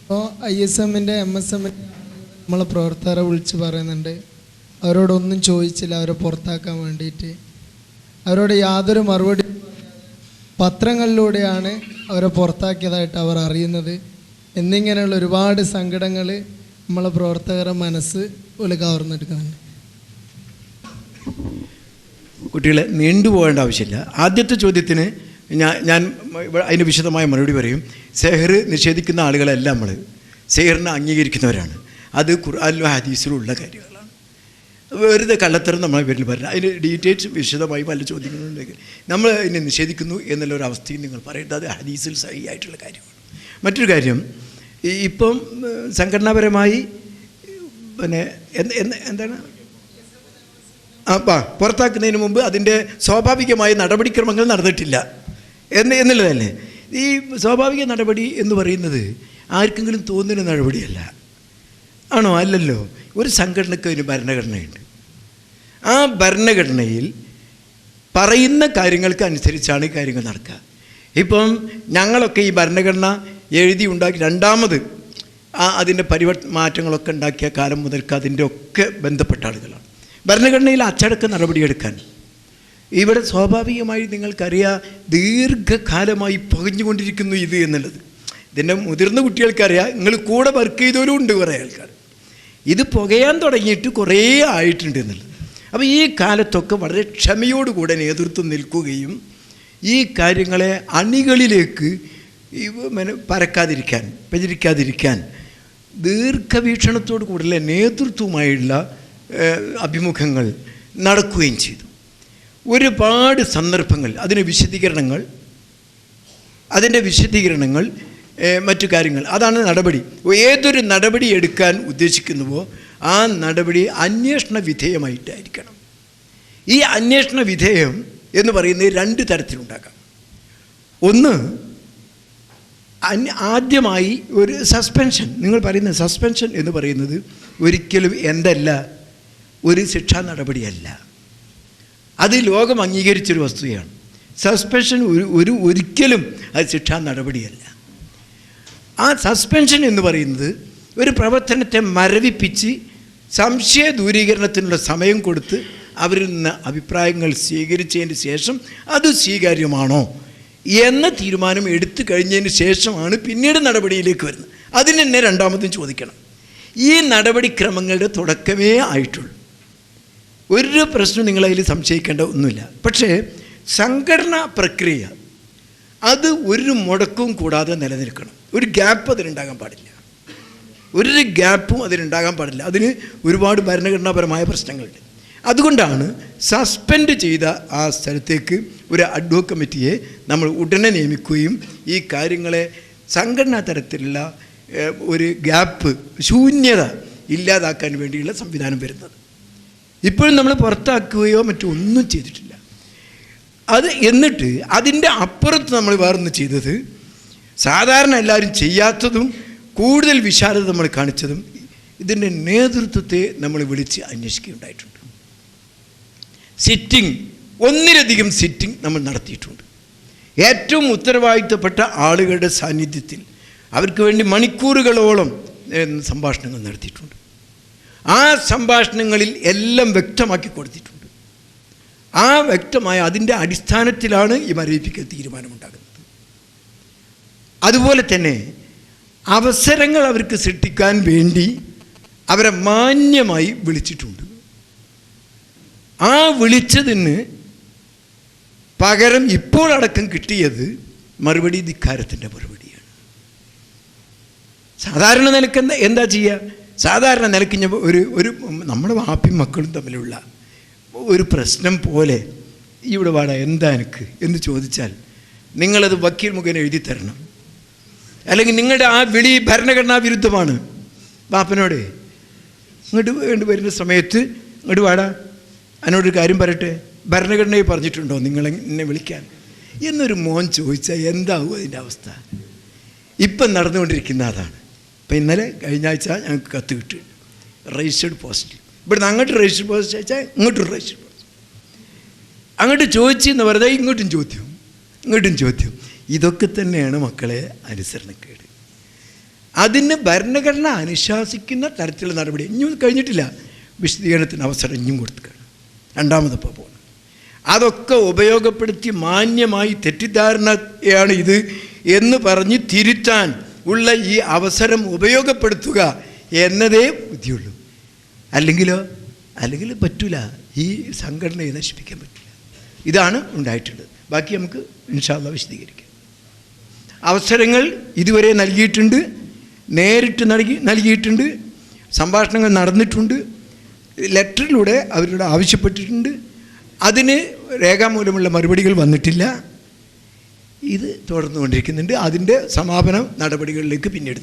ഇപ്പോൾ I S എമ്മിന്റെ M S എമ്മിന്റെ നമ്മളെ പ്രവർത്തകരെ വിളിച്ച് പറയുന്നുണ്ട്. അവരോടൊന്നും ചോദിച്ചില്ല അവരെ പുറത്താക്കാൻ വേണ്ടിയിട്ട്. അവരോട് യാതൊരു മറുപടി പത്രങ്ങളിലൂടെയാണ് അവരെ പുറത്താക്കിയതായിട്ട് അവർ അറിയുന്നത്. എന്നിങ്ങനെയുള്ള ഒരുപാട് സങ്കടങ്ങൾ നമ്മളെ പ്രവർത്തകരുടെ മനസ്സ് ഒരു കവർന്നെടുക്കുന്നുണ്ട്. കുട്ടികളെ നീണ്ടുപോകേണ്ട ആവശ്യമില്ല. ആദ്യത്തെ ചോദ്യത്തിന് ഞാൻ ഞാൻ അതിന് വിശദമായ മറുപടി പറയും. സെഹർ നിഷേധിക്കുന്ന ആളുകളെല്ലാം നമ്മൾ സെഹറിനെ അംഗീകരിക്കുന്നവരാണ്. അത് ഖുർആാനിലും ഹദീസിലും ഉള്ള കാര്യങ്ങളാണ്. വെറുതെ കള്ളത്തരം നമ്മളെ പേരിൽ പറഞ്ഞു അതിന് ഡീറ്റെയിൽസ് വിശദമായി പല ചോദ്യങ്ങളുണ്ടെങ്കിൽ നമ്മൾ അതിനെ നിഷേധിക്കുന്നു എന്നുള്ള ഒരു അവസ്ഥയും നിങ്ങൾ പറയേണ്ടത് അത് ഹദീസിൽ സഹി ആയിട്ടുള്ള കാര്യമാണ്. മറ്റൊരു കാര്യം ഇപ്പം സംഘടനാപരമായി പിന്നെ എന്ത് എന്ത് എന്താണ്? ആ പുറത്താക്കുന്നതിന് മുമ്പ് അതിന്റെ സ്വാഭാവികമായ നടപടിക്രമങ്ങൾ നടന്നിട്ടില്ല. എന്ന് എന്നുള്ളതല്ലേ? ഈ സ്വാഭാവിക നടപടി എന്ന് പറയുന്നത് ആർക്കെങ്കിലും തോന്നുന്ന നടപടിയല്ല. ആണോ? അല്ലല്ലോ. ഒരു സംഘടനയ്ക്ക് ഒരു ഭരണഘടനയുണ്ട്. ആ ഭരണഘടനയിൽ പറയുന്ന കാര്യങ്ങൾക്ക് അനുസരിച്ചാണ് കാര്യങ്ങൾ നടക്കുക. ഇപ്പം ഞങ്ങളൊക്കെ ഈ ഭരണഘടന എഴുതി ഉണ്ടാക്കി രണ്ടാമത് ആ അതിന്റെ പരിവർ മാറ്റങ്ങളൊക്കെ ഉണ്ടാക്കിയ കാലം മുതൽക്ക് അതിന്റെ ഒക്കെ ബന്ധപ്പെട്ട ആളുകളാണ്. ഭരണഘടനയിൽ അച്ചടക്ക നടപടിയെടുക്കാൻ ഇവിടെ സ്വാഭാവികമായി നിങ്ങൾക്കറിയാം ദീർഘകാലമായി പകഞ്ഞുകൊണ്ടിരിക്കുന്നു ഇത് എന്നുള്ളത്. ഇതിന്റെ മുതിർന്ന കുട്ടികൾക്കറിയാം നിങ്ങൾ കൂടെ വർക്ക് ചെയ്തവരും ഉണ്ട് കുറേ ആൾക്കാർ. ഇത് പുകയാൻ തുടങ്ങിയിട്ട് കുറേ ആയിട്ടുണ്ട് എന്നുള്ളത്. അപ്പോൾ ഈ കാലത്തൊക്കെ വളരെ ക്ഷമയോടുകൂടെ നേതൃത്വം നിൽക്കുകയും ഈ കാര്യങ്ങളെ അണികളിലേക്ക് പരക്കാതിരിക്കാൻ പ്രചരിക്കാതിരിക്കാൻ ദീർഘവീക്ഷണത്തോടു കൂടുതൽ നേതൃത്വമായുള്ള അഭിമുഖങ്ങൾ നടക്കുകയും ചെയ്തു. ഒരുപാട് സന്ദർഭങ്ങൾ അതിന് വിശദീകരണങ്ങൾ അതിന്റെ വിശദീകരണങ്ങൾ മറ്റു കാര്യങ്ങൾ. അതാണ് നടപടി. ഏതൊരു നടപടി എടുക്കാൻ ഉദ്ദേശിക്കുന്നുവോ ആ നടപടി അന്വേഷണ വിധേയമായിട്ടായിരിക്കണം. ഈ അന്വേഷണ വിധേയം എന്ന് പറയുന്നത് രണ്ട് തരത്തിലുണ്ടാക്കാം. ഒന്ന് ആദ്യമായി ഒരു സസ്പെൻഷൻ. നിങ്ങൾ പറയുന്ന സസ്പെൻഷൻ എന്ന് പറയുന്നത് ഒരിക്കലും എന്തല്ല ഒരു ശിക്ഷാ നടപടിയല്ല. അത് ലോകം അംഗീകരിച്ചൊരു വസ്തുതയാണ്. സസ്പെൻഷൻ ഒരു ഒരു ഒരിക്കലും അത് ശിക്ഷാ നടപടിയല്ല. ആ സസ്പെൻഷൻ എന്ന് പറയുന്നത് ഒരു പ്രവർത്തനത്തെ മരവിപ്പിച്ച് സംശയ ദൂരീകരണത്തിനുള്ള സമയം കൊടുത്ത് അവരിൽ നിന്ന് അഭിപ്രായങ്ങൾ സ്വീകരിച്ചതിന് ശേഷം അത് സ്വീകാര്യമാണോ എന്ന തീരുമാനം എടുത്തു കഴിഞ്ഞതിന് ശേഷമാണ് പിന്നീട് നടപടിയിലേക്ക് വരുന്നത്. അതിന് തന്നെ രണ്ടാമതും ചോദിക്കണം. ഈ നടപടിക്രമങ്ങളുടെ തുടക്കമേ ആയിട്ടുള്ളൂ. ഒരു പ്രശ്നം നിങ്ങളതിൽ സംശയിക്കേണ്ട ഒന്നുമില്ല. പക്ഷേ സംഘടനാ പ്രക്രിയ അത് ഒരു മുടക്കവും കൂടാതെ നിലനിൽക്കണം. ഒരു ഗ്യാപ്പ് അതിനുണ്ടാകാൻ പാടില്ല. ഒരു ഗ്യാപ്പും അതിനുണ്ടാകാൻ പാടില്ല. അതിന് ഒരുപാട് ഭരണഘടനാപരമായ പ്രശ്നങ്ങളുണ്ട്. അതുകൊണ്ടാണ് സസ്പെൻഡ് ചെയ്ത ആ സ്ഥലത്തേക്ക് ഒരു അഡ്വോ കമ്മിറ്റിയെ നമ്മൾ ഉടനെ നിയമിക്കുകയും ഈ കാര്യങ്ങളെ സംഘടനാ തരത്തിലുള്ള ഒരു ഗ്യാപ്പ് ശൂന്യത ഇല്ലാതാക്കാൻ വേണ്ടിയുള്ള സംവിധാനം വരുന്നത്. ഇപ്പോഴും നമ്മൾ പുറത്താക്കുകയോ മറ്റോ ഒന്നും ചെയ്തിട്ടില്ല. അത് എന്നിട്ട് അതിന്റെ അപ്പുറത്ത് നമ്മൾ വേറൊന്ന് ചെയ്തത് സാധാരണ എല്ലാവരും ചെയ്യാത്തതും കൂടുതൽ വിശാലത നമ്മൾ കാണിച്ചതും ഇതിന്റെ നേതൃത്വത്തെ നമ്മൾ വിളിച്ച് അന്വേഷിക്കുകയുണ്ടായിട്ടുണ്ട്. സിറ്റിംഗ് ഒന്നിലധികം സിറ്റിംഗ് നമ്മൾ നടത്തിയിട്ടുണ്ട്. ഏറ്റവും ഉത്തരവാദിത്തപ്പെട്ട ആളുകളുടെ സാന്നിധ്യത്തിൽ അവർക്ക് വേണ്ടി മണിക്കൂറുകളോളം സംഭാഷണങ്ങൾ നടത്തിയിട്ടുണ്ട്. ആ സംഭാഷണങ്ങളിൽ എല്ലാം വ്യക്തമാക്കി കൊടുത്തിട്ടുണ്ട്. ആ വ്യക്തമായ അതിന്റെ അടിസ്ഥാനത്തിലാണ് ഈ മരവിപ്പിക്കൽ തീരുമാനമുണ്ടാകുന്നത്. അതുപോലെ തന്നെ അവസരങ്ങൾ അവർക്ക് സൃഷ്ടിക്കാൻ വേണ്ടി അവരെ മാന്യമായി വിളിച്ചിട്ടുണ്ട്. ആ വിളിച്ചതിന് പകരം ഇപ്പോൾ അടക്കം കിട്ടിയത് മറുപടി ധിക്കാരത്തിന്റെ മറുപടിയാണ്. സാധാരണ നിലയ്ക്ക് എന്താ എന്താ ചെയ്യുക? സാധാരണ നിലയ്ക്ക് ഞാൻ ഒരു ഒരു നമ്മുടെ വാപ്പിയും മക്കളും തമ്മിലുള്ള ഒരു പ്രശ്നം പോലെ ഇവിടെ വാട എന്താ എനിക്ക് എന്ന് ചോദിച്ചാൽ നിങ്ങളത് വക്കീൽ മുഖേന എഴുതി തരണം. അല്ലെങ്കിൽ നിങ്ങളുടെ ആ വിളി ഭരണഘടനാ വിരുദ്ധമാണ്. ബാപ്പനോട് ഇങ്ങോട്ട് വേണ്ടി വരുന്ന സമയത്ത് ഇങ്ങോട്ട് വാടാ എന്നോടൊരു കാര്യം പറയട്ടെ? ഭരണഘടനയെ പറഞ്ഞിട്ടുണ്ടോ നിങ്ങൾ എന്നെ വിളിക്കാൻ? എന്നൊരു മോൻ ചോദിച്ചാൽ എന്താവും അതിന്റെ അവസ്ഥ? ഇപ്പം നടന്നുകൊണ്ടിരിക്കുന്ന അതാണ്. ഇപ്പം ഇന്നലെ കഴിഞ്ഞ ആഴ്ച ഞങ്ങൾക്ക് കത്ത് കിട്ടി. രജിസ്റ്റേഡ് പോസ്റ്റ് ഇവിടുന്ന് അങ്ങോട്ട് രജിസ്റ്റർ പോസ്റ്റ് അയച്ചാൽ ഇങ്ങോട്ടും രജിസ്റ്റർ പോസ്റ്റ് അങ്ങോട്ട് ചോദിച്ചു എന്ന് പറഞ്ഞാൽ ഇങ്ങോട്ടും ചോദ്യം. ഇങ്ങോട്ടും ചോദ്യം. ഇതൊക്കെ തന്നെയാണ് മക്കളെ അനുസരണക്കേട്. അതിന് ഭരണഘടന അനുശാസിക്കുന്ന തരത്തിലുള്ള നടപടി. ഇനിയും കഴിഞ്ഞിട്ടില്ല. വിശദീകരണത്തിന് അവസരം ഇനിയും കൊടുത്തുകയാണ് രണ്ടാമതപ്പോൾ പോകണം അതൊക്കെ ഉപയോഗപ്പെടുത്തി മാന്യമായി തെറ്റിദ്ധാരണയാണ് ഇത് എന്ന് പറഞ്ഞ് തിരുത്താൻ ഉള്ള ഈ അവസരം ഉപയോഗപ്പെടുത്തുക എന്നതേ ബുദ്ധിയുള്ളൂ. അല്ലെങ്കിലോ അല്ലെങ്കിൽ പറ്റൂല. ഈ സംഘടനയെ നശിപ്പിക്കാൻ പറ്റില്ല. ഇതാണ് ഉണ്ടായിട്ടുള്ളത്. ബാക്കി നമുക്ക് ഇൻഷാല്ല വിശദീകരിക്കാം. അവസരങ്ങൾ ഇതുവരെ നൽകിയിട്ടുണ്ട്. നേരിട്ട് നൽകി നൽകിയിട്ടുണ്ട്. സംഭാഷണങ്ങൾ നടന്നിട്ടുണ്ട്. ലെറ്ററിലൂടെ അവരോട് ആവശ്യപ്പെട്ടിട്ടുണ്ട്. അതിന് രേഖാമൂലമുള്ള മറുപടികൾ വന്നിട്ടില്ല. ഇത് തുടർന്നുകൊണ്ടിരിക്കുന്നുണ്ട്. അതിന്റെ സമാപന നടപടികളിലേക്ക് പിന്നീട്